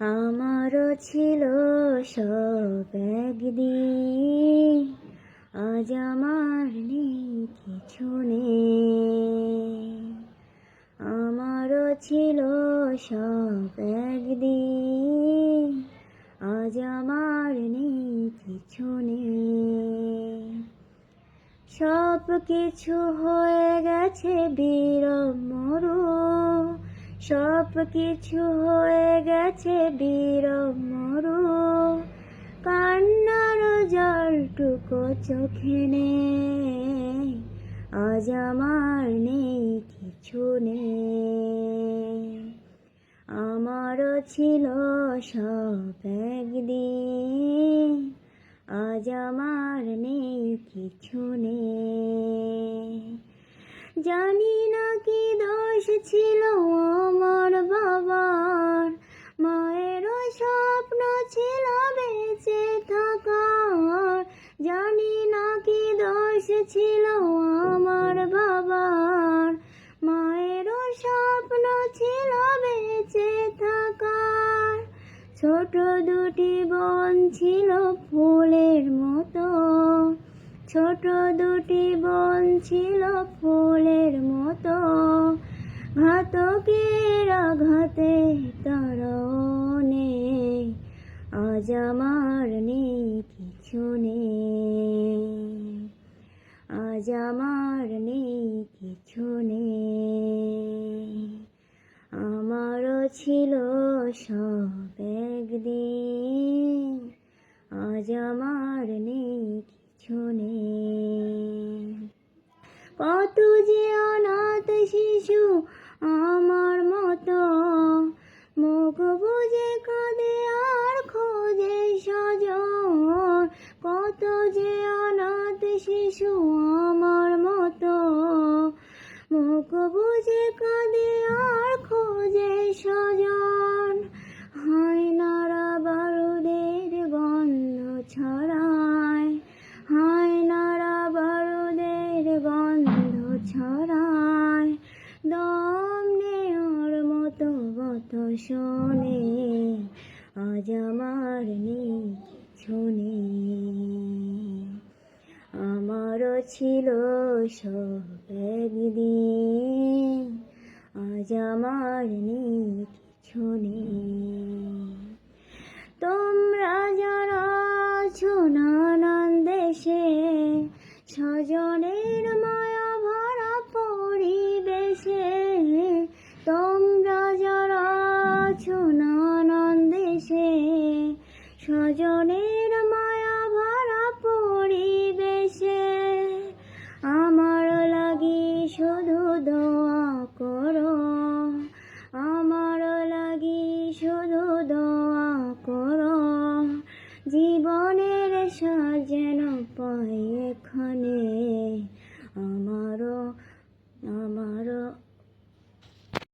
আমারও ছিল সব একদিন, আজ আমার নেই কিছু নেই। আমারও ছিল সব একদিন, আজ আমার নেই কিছু নেই। সব কিছু হয়ে গেছে বীরম মরু। সব কিছু হয়ে গেছে বীরম মরু কান্নার জলটুকু চোখে নেই, আজ আমার নেই কিছু নেই। আমারও ছিল সব একদিন, আজ আমার নেই কিছু নেই। জানি না কি দোষ ছিল আমার বাবার। মায়েরও স্বপ্ন ছিল বেঁচে থাকার। জানি না কি দোষ ছিল আমার বাবার। মায়েরও স্বপ্ন ছিল বেঁচে থাকার। ছোট দুটি বোন ছিল ফুলের মতো। ছোট দুটি বোন ছিল ফুলের মতো। ঘাতকের আঘাতে নেই আজ আমার নেই কিছু নেই। আজ আমার নেই কিছু নেই। আমারও ছিল সব একদিন, আজ আমার নেই মুখ বুঝে কাঁদে আর খোঁজে সজন হয় নারা বারুদের গন্ধ ছড়ায়। হয় নারা বারুদের গন্ধ ছড়ায়। দম নেওয়ার মতো মত শোনে, আজ আমার নেই কিছু ছিল সব একদিন আজ আমার নেই কিছু নেই। তোমরা যারা নানান দেশে, স্বজনের মায়া ভরা পরিবেশে, তোমরা যারা নানান দেশে, স্বজনের মায়া এখানে